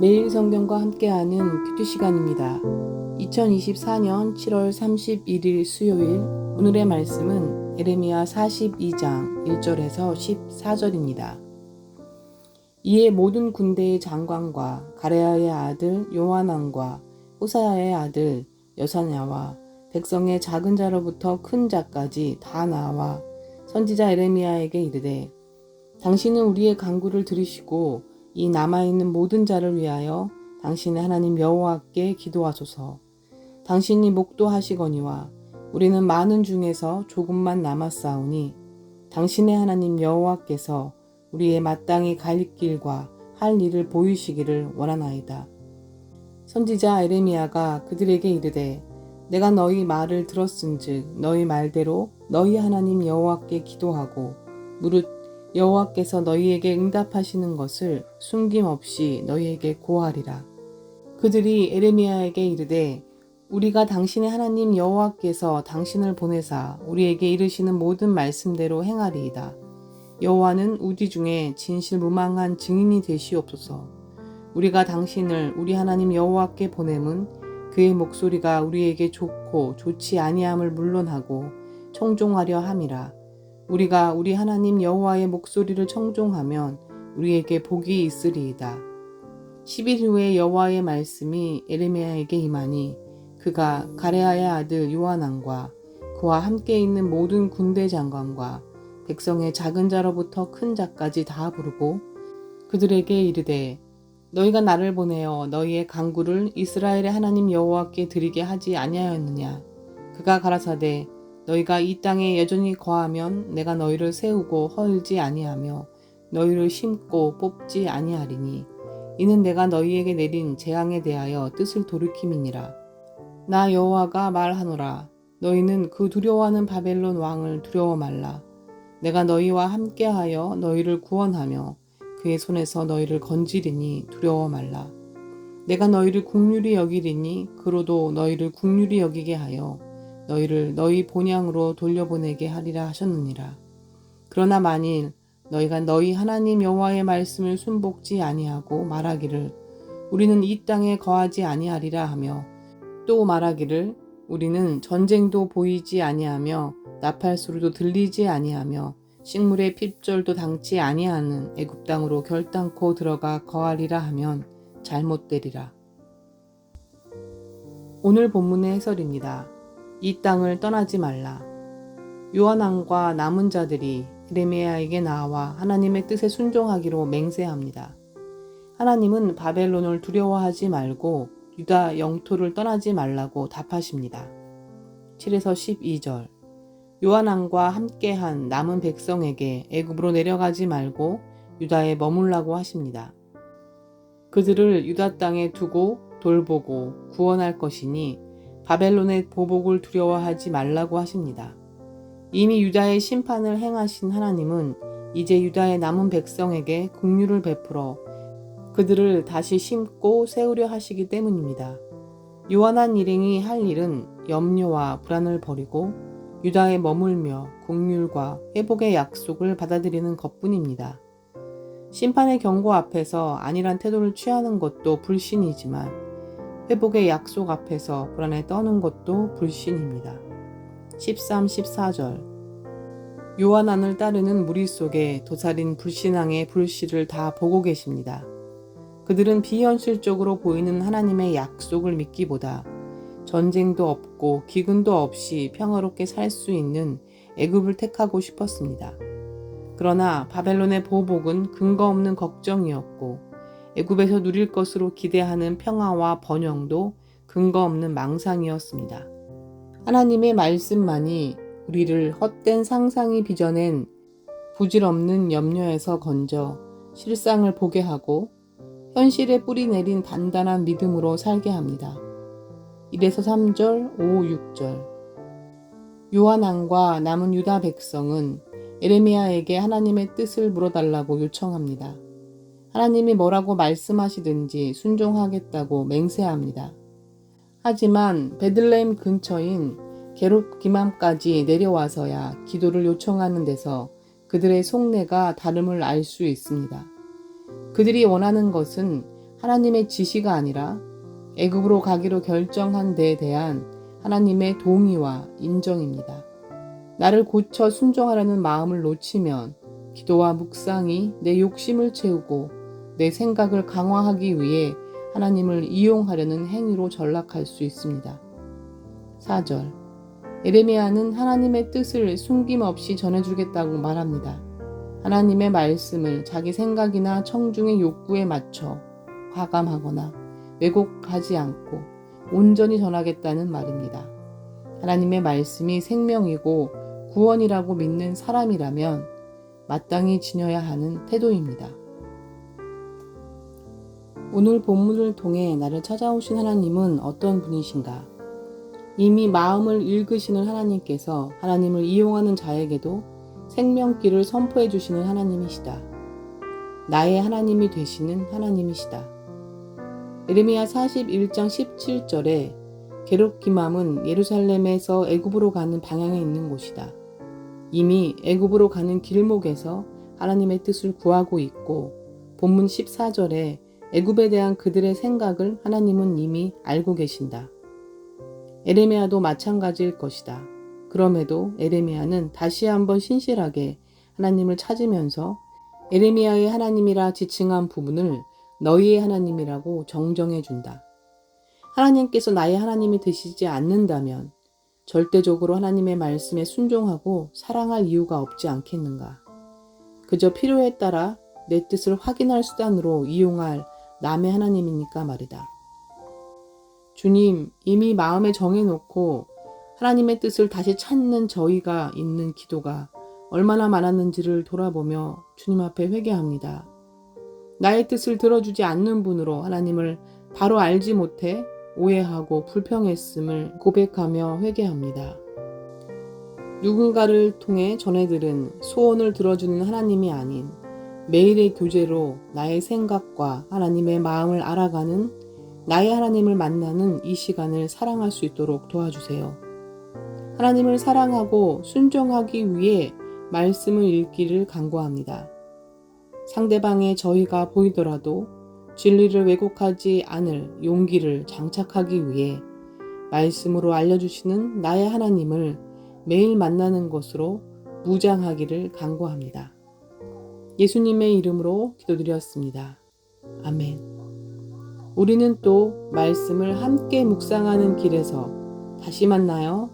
매일 성경과 함께하는 큐티 시간입니다. 2024년 7월 31일 수요일 오늘의 말씀은 에레미야 42장 1절에서 14절입니다. 이에 모든 군대의 장관과 가레아의 아들 요하난과 호사야의 아들 여사냐와 백성의 작은 자로부터 큰 자까지 다 나와 선지자 에레미야에게 이르되 당신은 우리의 간구를 들으시고 이 남아있는 모든 자를 위하여 당신의 하나님 여호와께 기도하소서. 당신이 목도하시거니와 우리는 많은 중에서 조금만 남았사오니 당신의 하나님 여호와께서 우리의 마땅히 갈 길과 할 일을 보이시기를 원하나이다. 선지자 에레미야가 그들에게 이르되 내가 너희 말을 들었은즉 너희 말대로 너희 하나님 여호와께 기도하고 무릇 여호와께서 너희에게 응답하시는 것을 숨김없이 너희에게 고하리라. 그들이 에레미야에게 이르되 우리가 당신의 하나님 여호와께서 당신을 보내사 우리에게 이르시는 모든 말씀대로 행하리이다. 여호와는 우리 중에 진실 무망한 증인이 되시옵소서. 우리가 당신을 우리 하나님 여호와께 보냄은 그의 목소리가 우리에게 좋고 좋지 아니함을 물론하고 청종하려 함이라. 우리가 우리 하나님 여호와의 목소리를 청종하면 우리에게 복이 있으리이다. 10일 후에 여호와의 말씀이 에레미야에게 임하니 그가 가레아의 아들 요하난과 그와 함께 있는 모든 군대 장관과 백성의 작은 자로부터 큰 자까지 다 부르고 그들에게 이르되 너희가 나를 보내어 너희의 강구를 이스라엘의 하나님 여호와께 드리게 하지 아니하였느냐 그가 가라사대 너희가 이 땅에 여전히 거하면 내가 너희를 세우고 허을지 아니하며 너희를 심고 뽑지 아니하리니 이는 내가 너희에게 내린 재앙에 대하여 뜻을 돌이킴이니라. 나 여호와가 말하노라. 너희는 그 두려워하는 바벨론 왕을 두려워 말라. 내가 너희와 함께하여 너희를 구원하며 그의 손에서 너희를 건지리니 두려워 말라. 내가 너희를 국률이 여기리니 그로도 너희를 국률이 여기게 하여 너희를 너희 본향으로 돌려보내게 하리라 하셨느니라. 그러나 만일 너희가 너희 하나님 여호와의 말씀을 순복지 아니하고 말하기를 우리는 이 땅에 거하지 아니하리라 하며 또 말하기를 우리는 전쟁도 보이지 아니하며 나팔 소리도 들리지 아니하며 식물의 핍절도 당치 아니하는 애굽 땅으로 결단코 들어가 거하리라 하면 잘못되리라. 오늘 본문의 해설입니다. 이 땅을 떠나지 말라. 요한왕과 남은 자들이 에레미야에게 나와 하나님의 뜻에 순종하기로 맹세합니다. 하나님은 바벨론을 두려워하지 말고 유다 영토를 떠나지 말라고 답하십니다. 7에서 12절 요한왕과 함께한 남은 백성에게 애굽으로 내려가지 말고 유다에 머물라고 하십니다. 그들을 유다 땅에 두고 돌보고 구원할 것이니 바벨론의 보복을 두려워하지 말라고 하십니다. 이미 유다의 심판을 행하신 하나님은 이제 유다의 남은 백성에게 국류를 베풀어 그들을 다시 심고 세우려 하시기 때문입니다. 요한한 일행이 할 일은 염려와 불안을 버리고 유다에 머물며 국률과 회복의 약속을 받아들이는 것뿐입니다. 심판의 경고 앞에서 안일한 태도를 취하는 것도 불신이지만 회복의 약속 앞에서 불안에 떠는 것도 불신입니다. 13, 14절 요한안을 따르는 무리 속에 도살인 불신앙의 불씨를 다 보고 계십니다. 그들은 비현실적으로 보이는 하나님의 약속을 믿기보다 전쟁도 없고 기근도 없이 평화롭게 살 수 있는 애굽을 택하고 싶었습니다. 그러나 바벨론의 보복은 근거 없는 걱정이었고 애굽에서 누릴 것으로 기대하는 평화와 번영도 근거 없는 망상이었습니다. 하나님의 말씀만이 우리를 헛된 상상이 빚어낸 부질없는 염려에서 건져 실상을 보게 하고 현실에 뿌리 내린 단단한 믿음으로 살게 합니다. 1에서 3절, 5, 6절 요한왕과 남은 유다 백성은 에레미야에게 하나님의 뜻을 물어달라고 요청합니다. 하나님이 뭐라고 말씀하시든지 순종하겠다고 맹세합니다. 하지만 베들레헴 근처인 게롯 기맘까지 내려와서야 기도를 요청하는 데서 그들의 속내가 다름을 알 수 있습니다. 그들이 원하는 것은 하나님의 지시가 아니라 애굽으로 가기로 결정한 데에 대한 하나님의 동의와 인정입니다. 나를 고쳐 순종하려는 마음을 놓치면 기도와 묵상이 내 욕심을 채우고 내 생각을 강화하기 위해 하나님을 이용하려는 행위로 전락할 수 있습니다. 4절 에레미야는 하나님의 뜻을 숨김없이 전해주겠다고 말합니다. 하나님의 말씀을 자기 생각이나 청중의 욕구에 맞춰 과감하거나 왜곡하지 않고 온전히 전하겠다는 말입니다. 하나님의 말씀이 생명이고 구원이라고 믿는 사람이라면 마땅히 지녀야 하는 태도입니다. 오늘 본문을 통해 나를 찾아오신 하나님은 어떤 분이신가? 이미 마음을 읽으시는 하나님께서 하나님을 이용하는 자에게도 생명길을 선포해 주시는 하나님이시다. 나의 하나님이 되시는 하나님이시다. 에르미야 41장 17절에 게롯기맘은 예루살렘에서 애굽으로 가는 방향에 있는 곳이다. 이미 애굽으로 가는 길목에서 하나님의 뜻을 구하고 있고 본문 14절에 애굽에 대한 그들의 생각을 하나님은 이미 알고 계신다. 에레미야도 마찬가지일 것이다. 그럼에도 에레미야는 다시 한번 신실하게 하나님을 찾으면서 에레미야의 하나님이라 지칭한 부분을 너희의 하나님이라고 정정해 준다. 하나님께서 나의 하나님이 되시지 않는다면 절대적으로 하나님의 말씀에 순종하고 사랑할 이유가 없지 않겠는가. 그저 필요에 따라 내 뜻을 확인할 수단으로 이용할 남의 하나님이니까 말이다. 주님, 이미 마음에 정해놓고 하나님의 뜻을 다시 찾는 저희가 있는 기도가 얼마나 많았는지를 돌아보며 주님 앞에 회개합니다. 나의 뜻을 들어주지 않는 분으로 하나님을 바로 알지 못해 오해하고 불평했음을 고백하며 회개합니다. 누군가를 통해 전해들은 소원을 들어주는 하나님이 아닌 매일의 교제로 나의 생각과 하나님의 마음을 알아가는 나의 하나님을 만나는 이 시간을 사랑할 수 있도록 도와주세요. 하나님을 사랑하고 순종하기 위해 말씀을 읽기를 간구합니다. 상대방의 저희가 보이더라도 진리를 왜곡하지 않을 용기를 장착하기 위해 말씀으로 알려주시는 나의 하나님을 매일 만나는 것으로 무장하기를 간구합니다. 예수님의 이름으로 기도드렸습니다. 아멘. 우리는 또 말씀을 함께 묵상하는 길에서 다시 만나요.